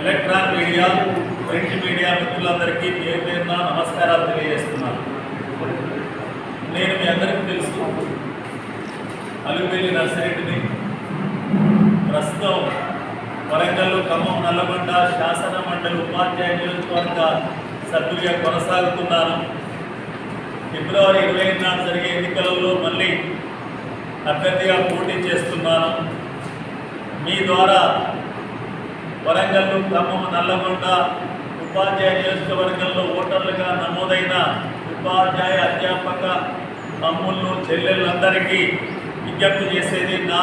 Electron media print media మిత్రులందరికీ పేరు పేరున నమస్కారాలు తెలియజేస్తున్నాను. నేను మీ అందరికీ తెలుసు. అలుగుపల్లి నర్సిరెడ్డిని. ప్రస్తుతం వరంగల్ ఖమ్మం నల్లగొండ శాసన మండలి ఉపాధ్యాయ నియోజకవర్గ సభ్యుడిగా కొనసాగుతున్నాను. ఫిబ్రవరి ఇరవై నాడు జరిగే ఎన్నికలలో మళ్ళీ అభ్యర్థిగా పోటీ చేస్తున్నాను. మీ ద్వారా వరంగల్ ఖమ్మం నల్లగొండ ఉపాధ్యాయ నియోజకవర్గంలో ఓటర్లుగా నమోదైన ఉపాధ్యాయ అధ్యాపక తమ్ముళ్ళు చెల్లెళ్ళందరికీ విజ్ఞప్తి చేసేది నా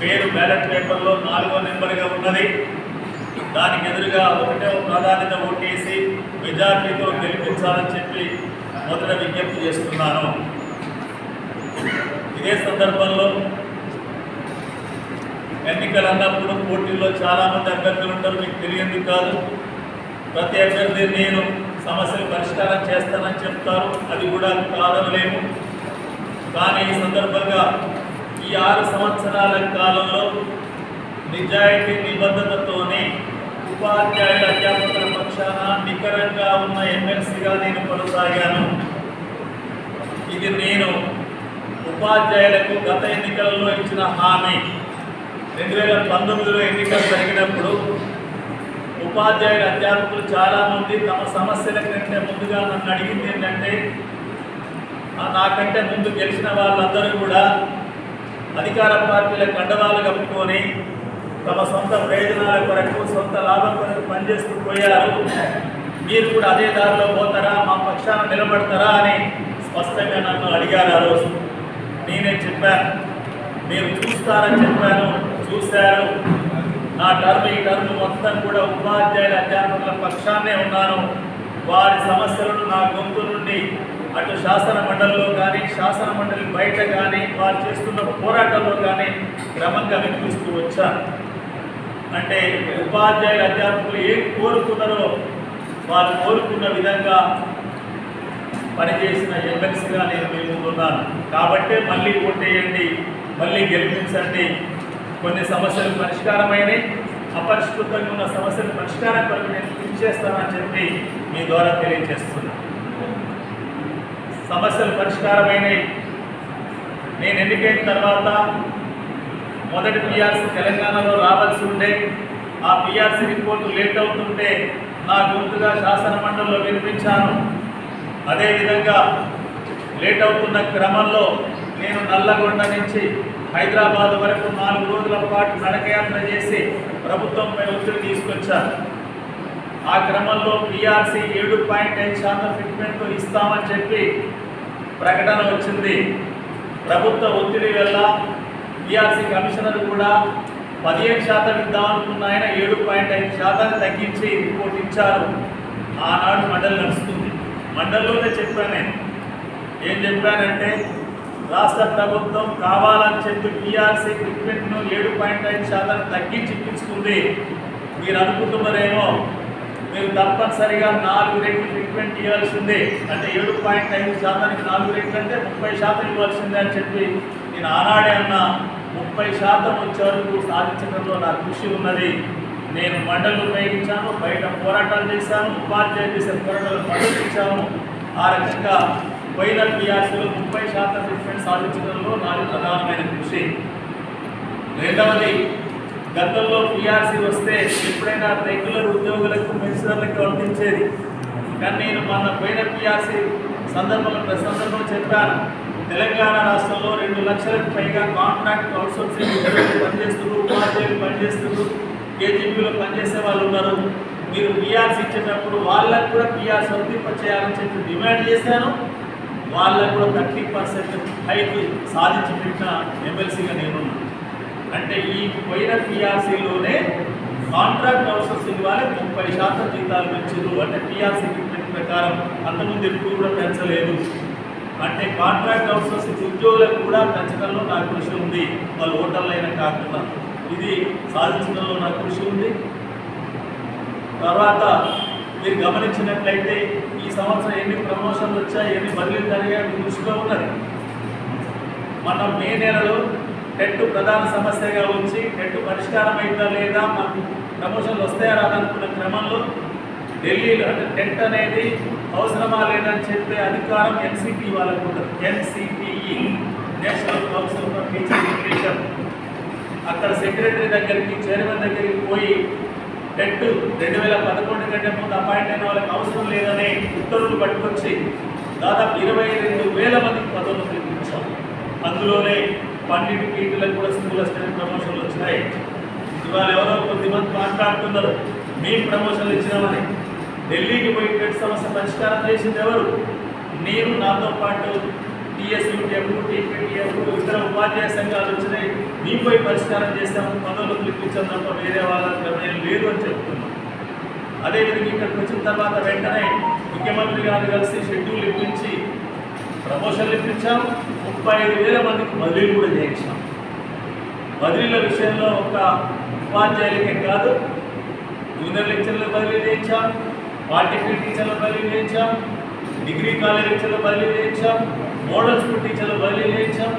పేరు బ్యాలెట్ పేపర్లో నాలుగో నెంబర్గా ఉన్నది. దానికి ఎదురుగా ఒకటే ప్రాధాన్యత ఓటేసి మెజార్టీతో గెలిపించాలని చెప్పి మొదట విజ్ఞప్తి చేస్తున్నాను. ఇదే సందర్భంలో ఎన్నికలు అన్నప్పుడు పోటీల్లో చాలా మంది అభ్యర్థులు ఉంటారు మీకు తెలియంది కాదు. ప్రతి అభ్యర్థి నేను సమస్యలు పరిష్కారం చేస్తానని చెప్తారు. అది కూడా కాదనలేము. కానీ ఈ సందర్భంగా ఈ ఆరు సంవత్సరాల కాలంలో నిజాయితీ నిబద్ధతతోనే ఉపాధ్యాయుల అధ్యాపకుల పక్షాన నికరంగా ఉన్న ఎమ్మెల్సీగా నేను కొనసాగాను. ఇది నేను ఉపాధ్యాయులకు గత ఎన్నికలలో ఇచ్చిన హామీ. రెండు వేల పంతొమ్మిదిలో ఎన్నికలు జరిగినప్పుడు ఉపాధ్యాయుల అధ్యాపకులు చాలామంది తమ సమస్యల కంటే ముందుగా నన్ను అడిగింది ఏంటంటే నాకంటే ముందు గెలిచిన వాళ్ళందరూ కూడా అధికార పార్టీల కండవాలు కప్పుకొని తమ సొంత ప్రయోజనాల కొరకు సొంత లాభం కొరకు పనిచేస్తూ పోయారు. మీరు కూడా అదే దారిలో పోతారా? మా పక్షాన నిలబడతారా? అని స్పష్టంగా నన్ను అడిగారు ఆ రోజు? నేనే చెప్పాను. మీరు చూస్తారని చెప్పాను. చూశారు. నా టర్మ్ ఈ టర్మ్ మొత్తం కూడా ఉపాధ్యాయుల అధ్యాపకుల పక్షాన్నే ఉన్నాను. వారి సమస్యలను నా గొంతు నుండి అటు శాసన మండలిలో కానీ శాసన మండలి బయట కానీ వారు చేస్తున్న పోరాటంలో కానీ క్రమంగా వినిపిస్తూ వచ్చాను. అంటే ఉపాధ్యాయుల అధ్యాపకులు ఏం కోరుకున్నారో వారు కోరుకున్న విధంగా పనిచేసిన ఎమ్మెల్సీగా నేను మీ ముందున్నాను కాబట్టే మళ్ళీ ఓటేయండి మళ్ళీ గెలిపించండి. కొన్ని సమస్యలు పరిష్కారమైనవి అపరిష్కృతంగా ఉన్న సమస్యలు పరిష్కారం కొరకు నేను కృషి చేస్తానని చెప్పి మీ ద్వారా తెలియజేస్తున్నాను సమస్యలు పరిష్కారమైనవి నేను ఎన్నికైన తర్వాత మొదటి పిఆర్సీ తెలంగాణలో రావాల్సి ఉండే ఆ పిఆర్సీ రిపోర్టు లేట్ అవుతుంటే నా గుర్తుగా శాసనమండలిలో వినిపించాను. అదేవిధంగా లేట్ అవుతున్న క్రమంలో నేను నల్లగొండ నుంచి హైదరాబాద్ వరకు నాలుగు రోజుల పాటు నడకయాత్ర చేసి ప్రభుత్వంపై ఒత్తిడి తీసుకొచ్చాను. ఆ క్రమంలో పిఆర్సీ ఏడు పాయింట్ ఐదు శాతం ఫిట్మెంట్ ఇస్తామని చెప్పి ప్రకటన వచ్చింది. ప్రభుత్వ ఒత్తిడి వల్ల పిఆర్సీ కమిషనర్ కూడా పదిహేను శాతం ఇద్దామనుకున్న ఆయన ఏడు పాయింట్ ఐదు శాతాన్ని తగ్గించి రిపోర్ట్ ఇచ్చారు. ఆనాడు మండలి నడుస్తుంది. మండలిలోనే చెప్పాను. నేను ఏం చెప్పానంటే రాష్ట్ర ప్రభుత్వం కావాలని చెప్పి పిఆర్సీ ట్రీట్మెంట్ను ఏడు పాయింట్ ఐదు శాతం తగ్గించి ఇప్పించుకుంది. మీరు అనుకుంటున్నారేమో మీరు తప్పనిసరిగా నాలుగు రెట్లు ట్రీట్మెంట్ ఇవ్వాల్సిందే. అంటే ఏడు పాయింట్ ఐదు శాతానికి నాలుగు రెట్లు అంటే ముప్పై శాతం ఇవ్వాల్సిందే అని చెప్పి నేను ఆనాడే అన్న ముప్పై శాతం వచ్చే వరకు సాధించడంలో నా కృషి ఉన్నది. నేను మండలు ఉపయోగించాను బయట పోరాటాలు చేశాను ఉపాధ్యాయులు చేసే పోరాటాలు మద్దతించాను ఆ రకంగా పోయిన పిఆర్సీలో ముప్పై శాతం డిఫరెన్స్ సాధించడంలో నాది ప్రధానమైన కృషి. రెండవది గతంలో పిఆర్సీ వస్తే ఎప్పుడైనా రెగ్యులర్ ఉద్యోగులకు పెన్షనర్లకు వర్తించేది కానీ నేను మన పోయిన పిఆర్సీ సందర్భంలో ప్రతి సందర్భంలో చెప్పాను తెలంగాణ రాష్ట్రంలో రెండు లక్షలకు పైగా కాంట్రాక్ట్ అవుట్సోర్సింగ్ ఉద్యోగులు పనిచేస్తున్నారు ఉపాధ్యాయులు పనిచేస్తున్నారు. కేజీబీలో పనిచేసే వాళ్ళు ఉన్నారు. మీరు పిఆర్సీ ఇచ్చేటప్పుడు వాళ్ళకు కూడా పిఆర్సీ వర్తింప చేయాలని చెప్పి డిమాండ్ చేశాను. వాళ్ళకు కూడా థర్టీ పర్సెంట్ హైక్ సాధించి పెట్టిన ఎమ్మెల్సీగా నేనున్నాను అంటే ఈ పోయిన పిఆర్సీలోనే కాంట్రాక్ట్ అవుట్సోర్సింగ్ ఇవ్వాలి ముప్పై శాతం జీతాలు పెంచారు అంటే పిఆర్సీ ప్రకారం అంతకుముందు ఎప్పుడు కూడా పెంచలేదు. అంటే కాంట్రాక్ట్ అవుట్సోర్సింగ్ ఉద్యోగులకు కూడా పెంచడంలో నాకు కృషి ఉంది. వాళ్ళు ఓటర్లైనా కాకుండా. ఇది సాధించడంలో నాకు కృషి ఉంది. తర్వాత మీరు గమనించినట్లయితే ఈ సంవత్సరం ఎన్ని ప్రమోషన్లు వచ్చాయి ఎన్ని బదిలీలు జరిగాయి మీ దృష్టిలో ఉన్నది. మనం మే నెలలో టెట్ ప్రధాన సమస్యగా ఉంచి టెట్ పరిష్కారం అయిందా లేదా మనకు ప్రమోషన్లు వస్తాయా రాదనుకున్న క్రమంలో ఢిల్లీలో అంటే టెట్ అనేది అవసరమా లేదని చెప్పే అధికారం ఎన్సిపి వాళ్ళకు ఉంటుంది. NCPE national council for teacher education అక్కడ సెక్రటరీ దగ్గరికి చైర్మన్ దగ్గరికి పోయి టెట్ రెండు వేల పదకొండు కంటే ముందు అపాయింట్ అయిన వాళ్ళకి అవసరం లేదని ఉత్తర్వులు పట్టుకొచ్చి దాదాపు ఇరవై రెండు వేల మందికి పదవులు కల్పించాం అందులోనే పన్నెండు పీటీలకు కూడా స్కూల్ అసిస్టెంట్ ప్రమోషన్లు వచ్చినాయి. ఇవాళ ఎవరో కొద్దిమంది మాట్లాడుతున్నారు మేము ప్రమోషన్లు ఇచ్చినామని. ఢిల్లీకి పోయి టెట్ సమస్య పరిష్కారం చేసింది ఎవరు? నేను నాతో పాటు టీఎస్యూటీఎఫ్ టీపీటీఎఫ్ ఇతర ఉపాధ్యాయ సంఘాలు వచ్చినాయి. మేము పోయి పరిష్కారం చేస్తాము పనులు పిలిపించాం తప్ప వేరే వాళ్ళ ప్రమేయం లేదు అని చెప్తున్నాం. అదేవిధంగా ఇక్కడికి వచ్చిన తర్వాత వెంటనే ముఖ్యమంత్రి గారు కలిసి షెడ్యూల్ ఇప్పించి ప్రమోషన్లు ఇప్పించాం ముప్పై ఐదు వేల మందికి బదిలీలు కూడా చేయించాం బదిలీల విషయంలో ఒక ఉపాధ్యాయులకే కాదు. జూనియర్ లెక్చర్లు బదిలీ చేయించాం. పాలిటెక్నిక్ టీచర్లు బదిలీ చేయించాం. డిగ్రీ కాలేజ్ లెక్చర్లు బదిలీ చేయించాం. మోడల్ స్కూల్ టీచర్లు బదిలీ చేయించాం.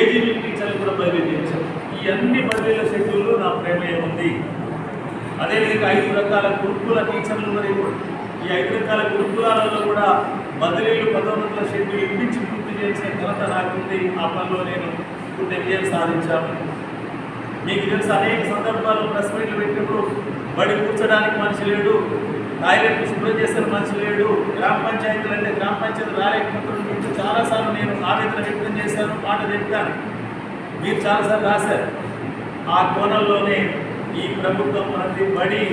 ఏజీబీ టీచర్లు కూడా బదిలీ చేయించాం ఈ అన్ని బదిలీల షెడ్యూల్లో నా ప్రమేయం ఉంది అదేవిధంగా ఐదు రకాల గురుకుల టీచర్లు ఉన్నారు ఈ ఐదు రకాల గురుకులాలలో కూడా బదిలీలు పదోన్నతుల షెడ్యూల్ ఇప్పించి పూర్తి చేసిన ఘనత నాకుంది. ఆ పనిలో నేను కొన్ని విజయం సాధించాను. మీకు తెలుసు అనేక సందర్భాల్లో ప్రెస్ మీట్లు పెట్టినప్పుడు బడి కూర్చోడానికి మనిషి లేడు టాయిలెట్లు శుభ్రం చేసిన మనిషి లేడు గ్రామ పంచాయతీలు అంటే గ్రామ పంచాయతీ రాలేకపోతున్న చాలాసార్లు నేను ఆవేదన వ్యక్తం చేశాను మాట చెప్పాను. మీరు చాలాసార్లు రాశారు. ఆ కోణంలోనే ఈ ప్రభుత్వం ప్రతి బడి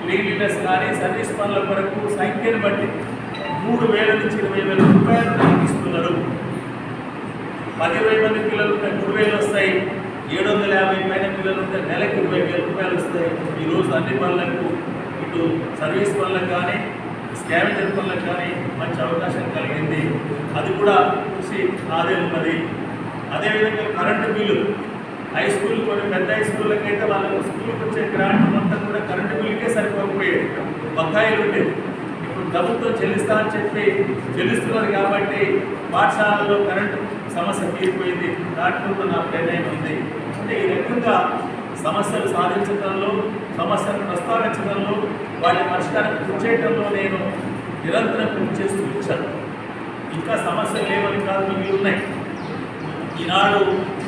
క్లీన్లీనెస్ కానీ సర్వీస్ పనుల కొరకు సంఖ్యను బట్టి మూడు వేల నుంచి ఇరవై వేల రూపాయలు తగ్గిస్తున్నారు. పది ఇరవై మంది పిల్లలు ఉంటే మూడు వేలు వస్తాయి. ఏడు వందల యాభై పైన పిల్లలు ఉంటే నెలకు ఇరవై వేల రూపాయలు వస్తాయి. ఈరోజు అన్ని పనులకు ఇటు సర్వీస్ పనులకు కానీ స్కావెంజర్ పనులకు కానీ మంచి అవకాశం కలిగింది. అది కూడా చూసి నాదే ఉన్నది. అదేవిధంగా కరెంటు బిల్లు హై స్కూల్ కొన్ని పెద్ద హై స్కూళ్ళకి అయితే వాళ్ళకు స్కూల్కి వచ్చే గ్రాంట్ మొత్తం కూడా కరెంటు బిల్లుకే సరిపోకపోయేది. బకాయిలు ఉండేది ఇప్పుడు ప్రభుత్వం చెల్లిస్తా అని చెప్పి చెల్లిస్తున్నారు కాబట్టి పాఠశాలలో కరెంటు సమస్య తీరిపోయింది. దాంట్లో నా ప్రేరణ ఉంది. అంటే ఈ రకంగా సమస్యలు సాధించడంలో సమస్యలను ప్రస్తావించడంలో వాటి పరిష్కారం చేయడంలో నేను నిరంతరం కృషి చేస్తూ వచ్చాను. ఇంకా సమస్యలు లేవని కాదు మిగిలి ఉన్నాయి. ఈనాడు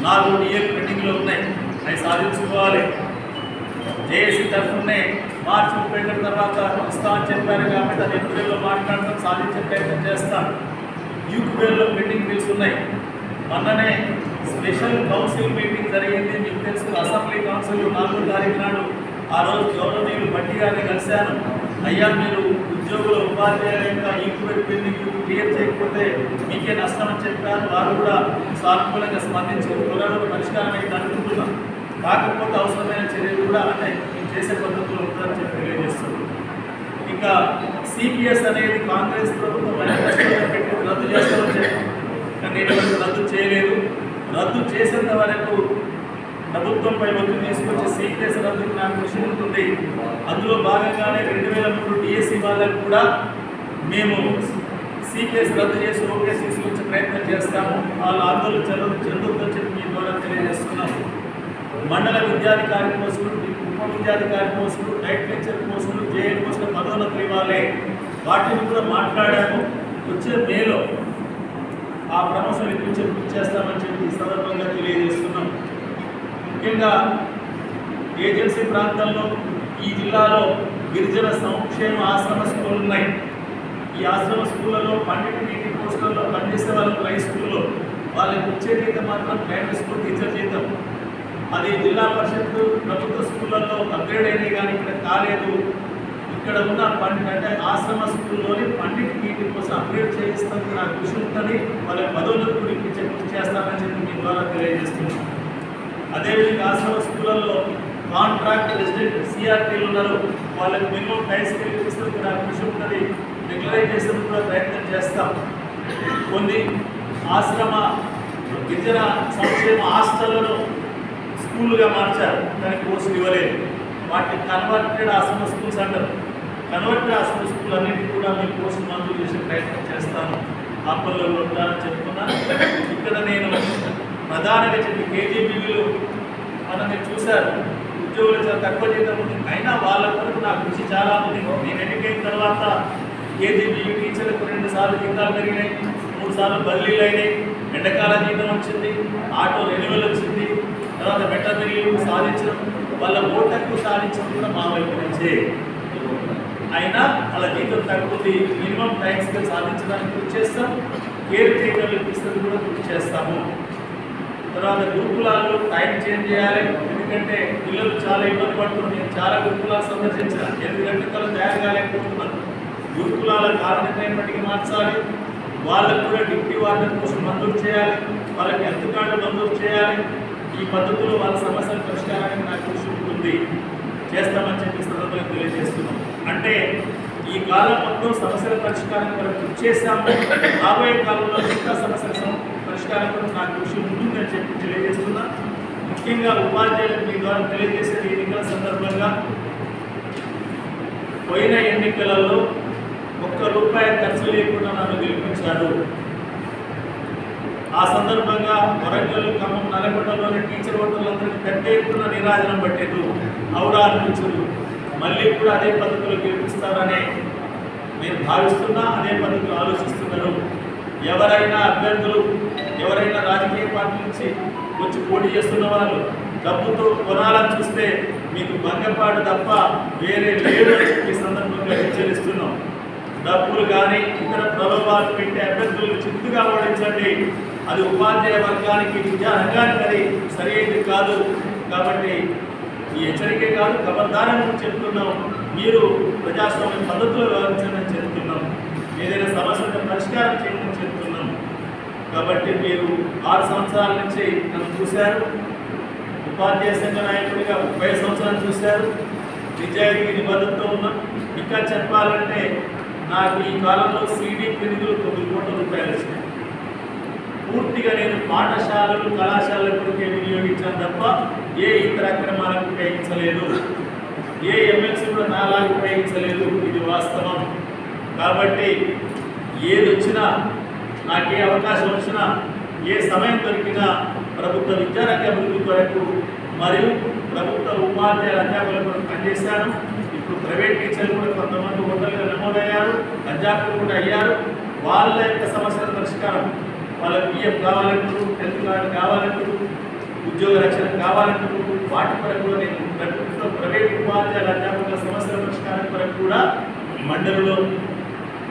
నాలుగు డిఎల్ పెండింగ్లో ఉన్నాయి. అవి సాధించుకోవాలి. జేఏసీ తరఫునే మార్చి ముప్పై ఒకటి తర్వాత ఇస్తామని చెప్పారు కాబట్టి అది ఏప్రిల్లో మాట్లాడటం సాధించే ప్రయత్నం చేస్తాను. యూక్యూబేల్లో పెండింగ్ బిల్స్ ఉన్నాయి. మొన్ననే స్పెషల్ కౌన్సిల్ మీటింగ్ జరిగింది. మీకు తెలుసు అసెంబ్లీ కౌన్సిల్ నాలుగో తారీఖు నాడు ఆ రోజు గౌరవనీయులు బట్టి గారిని కలిశాను. అయ్యా మీరు ఉద్యోగుల ఉపాధ్యాయుల యొక్క ఈక్వెట్ పెండింగ్ క్లియర్ చేయకపోతే మీకే నష్టం అని చెప్పారు. వారు కూడా సానుకూలంగా స్పందించి త్వరలో పరిష్కారం అయితే అనుకుంటున్నాం. కాకపోతే అవసరమైన చర్యలు కూడా అంటే మేము చేసే పద్ధతులు ఉంటుందని చెప్పి తెలియజేస్తున్నాం ఇంకా సిపిఎస్ అనేది కాంగ్రెస్ ప్రభుత్వం పెట్టి రద్దు చేస్తామని చెప్పి. కానీ రద్దు చేయలేదు. రద్దు చేసేంత వరకు ప్రభుత్వంపై ఒత్తిడి తీసుకొచ్చే సిపిఎస్ రద్దు నాకు కృషి ఉంటుంది. అందులో భాగంగానే రెండు వేల మూడు డిఎస్సి వాళ్ళకు కూడా మేము సిపిఎస్ రద్దు చేసి ఓకే తీసుకొచ్చే ప్రయత్నం చేస్తాము. వాళ్ళ ఆందోళన చెందు చెందుతుందని చెప్పి మీ ద్వారా తెలియజేస్తున్నాము. మండల విద్యాధికారి పోస్టులు ఉప విద్యాధికారి పోస్టులు డైట్ లెక్చర్ పోస్టులు జేఎల్ పోస్టులు పదోన్నతులు ఇవ్వాలి. వాటిని కూడా మాట్లాడాము. వచ్చే మేలో ఆ ప్రమోషన్ ఇప్పించి ఇచ్చేస్తామని చేస్తామని చెప్పి ఈ సందర్భంగా తెలియజేస్తున్నాం. ముఖ్యంగా ఏజెన్సీ ప్రాంతంలో ఈ జిల్లాలో గిరిజన సంక్షేమ ఆశ్రమ స్కూళ్ళు ఉన్నాయి. ఈ ఆశ్రమ స్కూళ్ళలో పన్నెండు నీటి పోస్టులలో పనిచేసే వాళ్ళు హై స్కూల్లో వాళ్ళకి వచ్చే జీతం మాత్రం ప్రైవేట్ స్కూల్ టీచర్ జీతం. అది జిల్లా పరిషత్ ప్రభుత్వ స్కూళ్ళల్లో అప్గ్రేడ్ అయినాయి కానీ ఇక్కడ కాలేదు. ఇక్కడ ఉన్న పండి అంటే ఆశ్రమ స్కూల్లోని పండిట్ కోసం అప్గ్రేడ్ చేయిస్తాను. నాకు కృషి ఉంటుంది. వాళ్ళ పదవులకు కూడా ఇప్పించే కృషి చేస్తానని చెప్పి మీ ద్వారా తెలియజేస్తున్నాను. అదేవిధంగా ఆశ్రమ స్కూళ్ళల్లో కాంట్రాక్ట్ రెసిడెంట్ సిఆర్టీలు ఉన్నారు. వాళ్ళకి మినిమం టైస్ కల్పిస్తుంది ఇస్తుంది నాకు కృషి ఉంటుంది. డిక్లరైజేషన్ కూడా ప్రయత్నం చేస్తాం. కొన్ని ఆశ్రమ గిరిజన సంక్షేమ హాస్టళ్ళను స్కూళ్ళుగా మార్చారు. దానికి కోర్సులు ఇవ్వలేదు. వాటిని కన్వర్టెడ్ ఆశ్రమ స్కూల్స్ అంటారు. కన్వర్ట్ ఆశ్రమ స్కూల్ అన్నిటికీ కూడా మీ కోర్సులు మంజూరు చేసే ప్రయత్నం చేస్తాను. ఆ పనులలో ఉంటానని ఇక్కడ నేను ప్రధానంగా చెప్పి కేజీబీవీలు మనం మీరు చూశారు. ఉద్యోగులు చాలా తక్కువ జీతం ఉంది. అయినా వాళ్ళ వరకు నా కృషి చాలా ఉంది. నేను ఎన్నికైన తర్వాత కేజీబీవీ టీచర్లకు రెండు సార్లు జీతాలు పెరిగినాయి మూడు సార్లు బదిలీలు అయినాయి. ఎండకాల జీతం వచ్చింది ఆటో రెన్యువల్ వచ్చింది. తర్వాత మెట్టబిల్లు సాధించడం వాళ్ళ ఓటర్కు సాధించడం కూడా మా వైపు నుంచే. అయినా అలా జీతం తగ్గుతుంది మినిమం టైం స్కేల్ సాధించడానికి కృషి చేస్తాం కేర్ టేకర్లు ఇస్తుంది కూడా కృషి చేస్తాము. తర్వాత గురుకులాల్లో టైం చేంజ్ చేయాలి ఎందుకంటే పిల్లలు చాలా ఇబ్బంది పడుతున్నారు. నేను చాలా గురుకులాలు సందర్శించాను. ఎందుకంటే తను తయారు కాలేకపోతున్నాను. గురుకులాల కారణమైనప్పటికీ మార్చాలి. వాళ్ళకు కూడా డిప్యూటీ వార్డెన్ కోసం మంజూరు చేయాలి. వాళ్ళకి హెల్త్ కార్డు మంజూరు చేయాలి. ఈ పద్ధతిలో వాళ్ళ సమస్యల పరిష్కారానికి నాకు కృషి ఉంటుంది. చేస్తామని చెప్పి సందర్భంగా తెలియజేస్తున్నాం అంటే ఈ కాలం మొత్తం సమస్యల పరిష్కారం కొరకు కృషి చేస్తాము రాబోయే కాలంలో ఇంకా సమస్యల పరిష్కారం కొరకు నాకు కృషి ఉంటుందని చెప్పి తెలియజేస్తున్నా. ముఖ్యంగా ఉపాధ్యాయులకు మీ ద్వారా తెలియజేసేది ఎన్నికల సందర్భంగా పోయిన ఎన్నికలలో ఒక్క రూపాయి ఖర్చు లేకుండా నన్ను గెలిపించారు. ఆ సందర్భంగా వరంగల్ ఖమ్మం నల్లగొండలోని టీచర్ ఓటర్లందరికీ పెద్ద ఎత్తున నిరాజనం పట్టేది ఔరాలు మళ్ళీ కూడా అదే పద్ధతిలో గెలిపిస్తారని నేను భావిస్తున్నా అదే పద్ధతిలో ఆలోచిస్తున్నారు. ఎవరైనా అభ్యర్థులు ఎవరైనా రాజకీయ పార్టీ నుంచి వచ్చి పోటీ చేస్తున్న వాళ్ళు డబ్బుతో కొనాలని చూస్తే మీకు భంగపాటు తప్ప వేరే లేదు ఈ సందర్భంగా హెచ్చరిస్తున్నాం. డబ్బులు కానీ ఇతర ప్రలోభాలు పెట్టే అభ్యర్థులను చిత్తుగా ఓడించండి అది ఉపాధ్యాయ వర్గానికి విద్యా రంగానికి అది సరైనది కాదు. కాబట్టి ఈ హెచ్చరికే కాదు ఖబర్దారని చెప్తున్నాం. మీరు ప్రజాస్వామ్య పద్ధతులు వ్యవహరించండి చెప్తున్నాం. ఏదైనా సమస్యను పరిష్కారం చేయమని చెప్తున్నాం. కాబట్టి మీరు ఆరు సంవత్సరాల నుంచి నన్ను చూశారు. ఉపాధ్యాయ సంఘ నాయకుడిగా ముప్పై సంవత్సరాలు చూశారు. నిజాయితీ నిబద్ధతతో ఉన్నాం ఇంకా చెప్పాలంటే నాకు ఈ కాలంలో సీడీ క్రిందులు తొమ్మిది కోట్ల రూపాయలు వచ్చినాయి. పూర్తిగా నేను పాఠశాలలు కళాశాలలకు వినియోగించాను తప్ప ఏ ఇతర అక్రమాలకు ఉపయోగించలేదు ఏ ఎమ్మెల్సీ కూడా నాలాగా ఉపయోగించలేదు ఇది వాస్తవం. కాబట్టి ఏది వచ్చినా నాకు ఏ అవకాశం వచ్చినా ఏ సమయం దొరికినా ప్రభుత్వ విద్యారంగ అభివృద్ధి కొరకు మరియు ప్రభుత్వ ఉపాధ్యాయుల అధ్యాపకుల కొరకు పనిచేశాను ఇప్పుడు ప్రైవేట్ టీచర్లు కూడా కొంతమంది ఓటర్లుగా నమోదయ్యారు అధ్యాపకులు కూడా అయ్యారు. వాళ్ళ యొక్క సమస్యల పరిష్కారం వాళ్ళ పిఎఫ్ కావాలంటారు హెల్త్ కార్డు కావాలంటారు ఉద్యోగ రక్షణ కావాలంటూ వాటి కొరకు నేను ప్రభుత్వ ప్రైవేట్ ఉపాధ్యాయుల అధ్యాపకుల సమస్యల పరిష్కారం కొరకు కూడా మండలిలో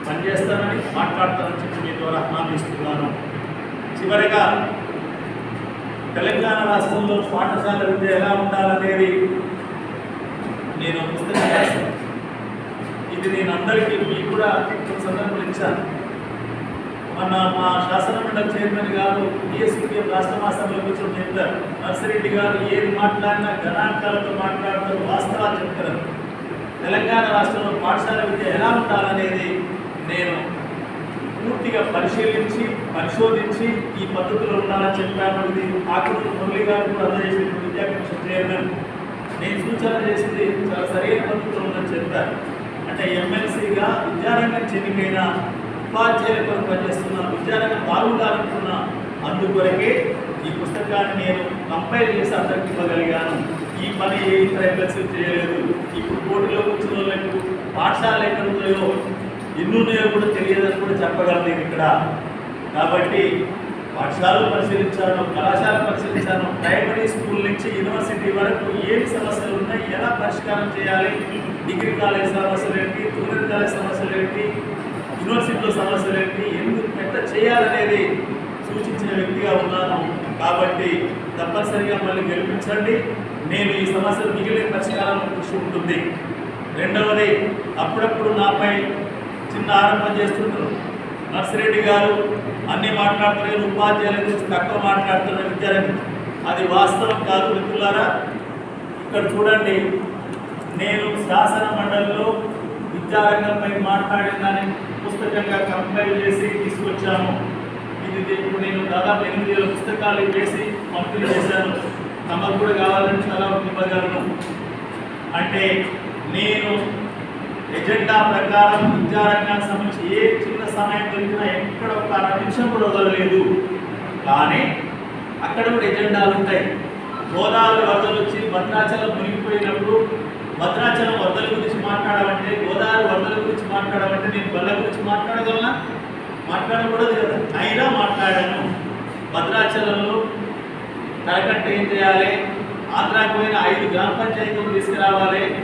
పనిచేస్తానని మాట్లాడతానని చెప్పి మీ ద్వారా హామీస్తున్నాను చివరిగా తెలంగాణ రాష్ట్రంలో పాఠశాల విద్య ఎలా ఉండాలనేది నేను పుస్తకం రాశాను. ఇది నేను అందరికీ మీకు కూడా సందర్భం ఇచ్చాను. మన మా శాసనమండలి చైర్మన్ గారు బిఎస్పీఎం రాష్ట్ర మాసంలో కూర్చొని చెప్తారు నర్సిరెడ్డి గారు ఏది మాట్లాడినా గణాంకాలతో మాట్లాడతారు వాస్తవాలు చెప్తారు తెలంగాణ రాష్ట్రంలో పాఠశాల విద్య ఎలా ఉండాలనేది నేను పూర్తిగా పరిశీలించి పరిశోధించి ఈ పద్ధతిలో ఉండాలని చెప్పాను. ఇది ఆకృతి మురళి గారు కూడా అందజేసిన విద్యా కమిషన్ చైర్మన్. నేను సూచన చేసింది చాలా సరైన పద్ధతిలో ఉందని చెప్పారు. అంటే ఎమ్మెల్సీగా విద్యారంగం చెందికైన ఉపాధ్యాయుల కొరకు పనిచేస్తున్నాను విద్యారంగం బాగుండాలనుకున్న అందుకొరకే ఈ పుస్తకాన్ని నేను కంపైల్ చేసి అందరికి ఇవ్వగలిగాను. ఈ పని ఏ ప్రయత్నం చేయలేదు. ఇప్పుడు పోటీలో కూర్చున్న వాళ్ళకు పాఠశాలలు ఎక్కడ ఉన్నాయో ఎన్ని కూడా తెలియదని కూడా చెప్పగలను నేను ఇక్కడ. కాబట్టి పాఠశాలలు పరిశీలించాను కళాశాల పరిశీలించాను ప్రైమరీ స్కూల్ నుంచి యూనివర్సిటీ వరకు ఏమి సమస్యలు ఉన్నాయి ఎలా పరిష్కారం చేయాలి డిగ్రీ కాలేజ్ సమస్యలు ఏంటి జూనియర్ కాలేజ్ సమస్యలు ఏంటి యూనివర్సిటీలో సమస్యలు ఏంటి ఎందుకు? ఎంత చేయాలనేది సూచించిన వ్యక్తిగా ఉన్నాను. కాబట్టి తప్పనిసరిగా మళ్ళీ గెలిపించండి. నేను ఈ సమస్యలు మిగిలిన పరిష్కారం కృషి ఉంటుంది. రెండవది అప్పుడప్పుడు నాపై చిన్న ఆరంభం చేస్తుంటారు. నర్సిరెడ్డి గారు అన్ని మాట్లాడుతున్నారు ఉపాధ్యాయుల గురించి తక్కువ మాట్లాడుతున్న విద్యార్థి. అది వాస్తవం కాదు మిత్రులారా. ఇక్కడ చూడండి నేను శాసన మండలిలో విద్యారంగంపై మాట్లాడిందని పుస్తకంగా కంపైల్ చేసి తీసుకొచ్చాము. ఇది ఇప్పుడు నేను దాదాపు ఎనిమిది వేల పుస్తకాలు వేసి పంపిణీ చేశాను. తమకు కూడా కావాలని చాలా ఇవ్వగలను అంటే నేను ఎజెండా ప్రకారం విద్యారంగానికి సంబంధించి ఏ చిన్న సమయం దొరికినా ఎక్కడ ఒక అర నిమిషం కూడా వదలలేదు. కానీ అక్కడ అక్కడ కూడా ఎజెండాలు ఉంటాయి. గోదావరి వరదలు వచ్చి భద్రాచలం మునిగిపోయినప్పుడు భద్రాచలం వరదల గురించి మాట్లాడాలంటే గోదావరి వరదల గురించి మాట్లాడాలంటే నేను బల్ల గురించి మాట్లాడగలనా? మాట్లాడకూడదు కదా. అయినా మాట్లాడాను. భద్రాచలంలో తలకట్ట ఏం చేయాలి? ఆంధ్రాకు పోయిన ఐదు గ్రామ పంచాయతీలు తీసుకురావాలి.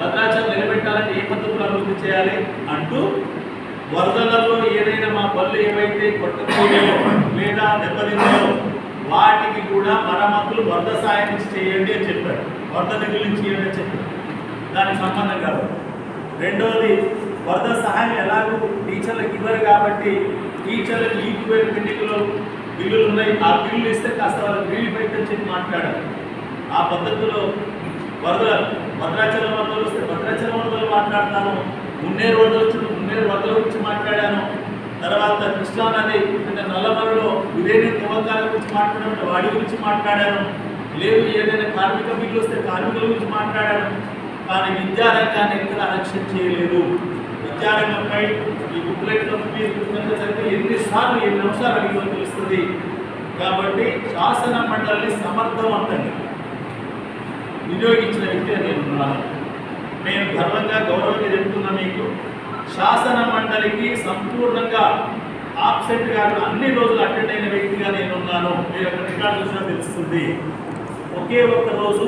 భద్రాచలం నిలబెట్టాలంటే ఏ పద్ధతులు అభివృద్ధి చేయాలి? అంటూ వరదలలో ఏదైనా మా పనులు ఏవైతే కొట్టకపోయాయో లేదా దెబ్బతిన్నాయో వాటికి కూడా మరమ్మతులు వరద సాయం నుంచి చేయండి అని చెప్పారు వరద నిధుల నుంచి చేయండి అని చెప్పారు దానికి సంబంధం కాదు. రెండవది వరద సహాయం ఎలాగో టీచర్లకు ఇవ్వరు కాబట్టి టీచర్లకు ఈక్వల్ పెండింగ్లో బిల్లులు ఉన్నాయి. ఆ బిల్లులు ఇస్తే కాస్త వాళ్ళకి రిలీఫ్ అయితే చెప్పి మాట్లాడారు. ఆ పద్ధతిలో వరద భద్రాచలం వరదలు వస్తే భద్రాచలం వరదలు మాట్లాడతాను. మున్నేరు వరదలు వచ్చి మున్నేరు వరదల గురించి మాట్లాడాను. తర్వాత కృష్ణా నది అంటే నల్లమలలో ఇదేనే తవ్వకాల గురించి మాట్లాడడం వాడి గురించి మాట్లాడాను. లేదు ఏదైనా కార్మిక బిల్లు వస్తే కార్మికుల గురించి మాట్లాడాను. కానీ విద్యారంగాన్ని ఎక్కడ అలక్ష్యం చేయలేదు. విద్యారంగంపై ఈ బుక్లెట్లో మీరు కనుక ఎన్నిసార్లు ఎన్ని అంశాలు అడిగి తెలుస్తుంది. కాబట్టి శాసన మండలిని సమర్థవంతంగా వినియోగించిన వ్యక్తిగా నేను ఉన్నాను. నేను గర్వంగా గౌరవంగా చెప్తున్నా మీకు. శాసన మండలికి సంపూర్ణంగా ఆబ్సెంట్గా అన్ని రోజులు అటెండ్ అయిన వ్యక్తిగా నేను ఉన్నాను. మీరు ఒక రికార్డు చూసినా తెలుస్తుంది. ఒకే ఒక్క రోజు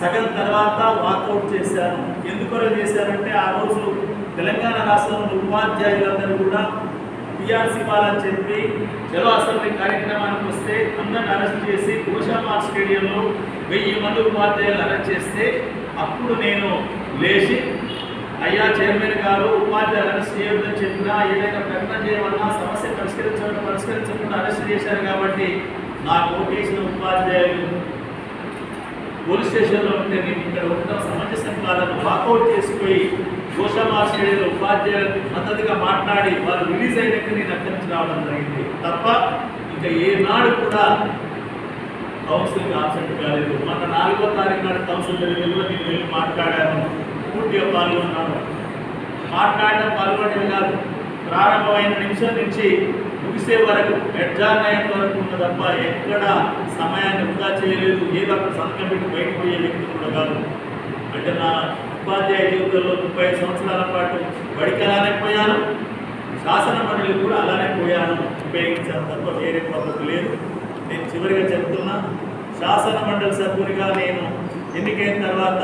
సగం తర్వాత వాకౌట్ చేశాను. ఎందుకొరకు చేశారంటే ఆ రోజు తెలంగాణ రాష్ట్రంలో ఉపాధ్యాయులందరూ కూడా టీఆర్సీ వాళ్ళని చెప్పి జలో అసెంబ్లీ కార్యక్రమానికి వస్తే అందరిని అరెస్ట్ చేసి కోశామార్ స్టేడియంలో వెయ్యి మంది ఉపాధ్యాయులు అరెస్ట్ చేస్తే అప్పుడు నేను లేచి అయ్యా చైర్మన్ గారు ఉపాధ్యాయులను అరెస్ట్ చెప్పినా ఏదైనా ప్రకటన చేయమన్నా సమస్య పరిష్కరించడం పరిష్కరించకుండా అరెస్ట్ చేశారు కాబట్టి నాకు ఓటేసిన ఉపాధ్యాయులు పోలీస్ స్టేషన్లో ఉంటే నేను ఇక్కడ ఉండడం సమంజసం కాదని వాకౌట్ చేసిపోయి గోషామా స్టేడియంలో ఉపాధ్యాయులకు మద్దతుగా మాట్లాడి వాళ్ళు రిలీజ్ అయినాక నేను అక్కడి నుంచి రావడం జరిగింది. తప్ప ఇంకా ఏనాడు కూడా కౌన్సిల్కి ఆబ్సెంట్ కాలేదు. మొన్న నాలుగో తారీఖు నాడు కౌన్సిల్ జరిగిందో. నేను వెళ్ళి మాట్లాడాను పూర్తిగా పాల్గొన్నాను మాట్లాడడం పాల్గొనడం కాదు. ప్రారంభమైన నిమిషం నుంచి ముగిసే వరకు ఎడ్జాన్ అయ్యేంత వరకు ఉన్న తప్ప ఎక్కడ సమయాన్ని వృధా చేయలేదు. ఏదో అక్కడ సంతకం పెట్టి బయటకు పోయే వ్యక్తి కూడా కాదు. అంటే నా ఉపాధ్యాయ జీవితంలో ముప్పై సంవత్సరాల పాటు బడికి అలానే పోయాను. శాసన మండలి కూడా అలానే పోయాను. ఉపయోగించాను తప్ప వేరే పద్ధతి లేదు. నేను చివరిగా చెప్తున్నా శాసన మండలి సభ్యునిగా నేను ఎన్నికైన తర్వాత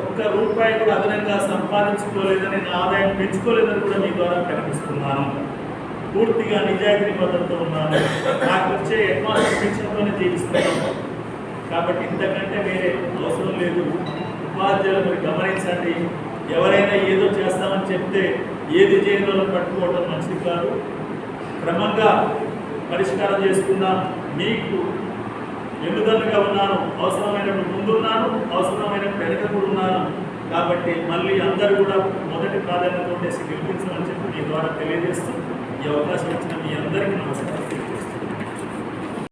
ఒక్క రూపాయి కూడా అదనంగా సంపాదించుకోలేదని నా ఆదాయం పెంచుకోలేదని కూడా మీ ద్వారా కనిపిస్తున్నాను పూర్తిగా నిజాయితీ నిబద్ధతతో ఉన్నాను. నాకు వచ్చే అడ్వాన్స్ పెన్షన్తోనే జీవిస్తున్నాను. కాబట్టి ఇంతకంటే వేరే అవసరం లేదు. ఉపాధ్యాయులు మీరు గమనించండి. ఎవరైనా ఏదో చేస్తామని చెప్తే ఏది చేయడంలో పట్టుకోవడం మంచిది కాదు. క్రమంగా పరిష్కారం చేసుకున్న మీకు ఎన్నుదన్నుగా ఉన్నాను? అవసరమైనప్పుడు ముందున్నాను అవసరమైనప్పుడు వెనక కూడా ఉన్నాను. కాబట్టి మళ్ళీ అందరూ కూడా మొదటి ప్రాధాన్యత ఉండేసి గెలిపించమని చెప్పి మీ ద్వారా తెలియజేస్తూ ఈ అవకాశం ఇచ్చిన మీ అందరికీ నమస్కారం.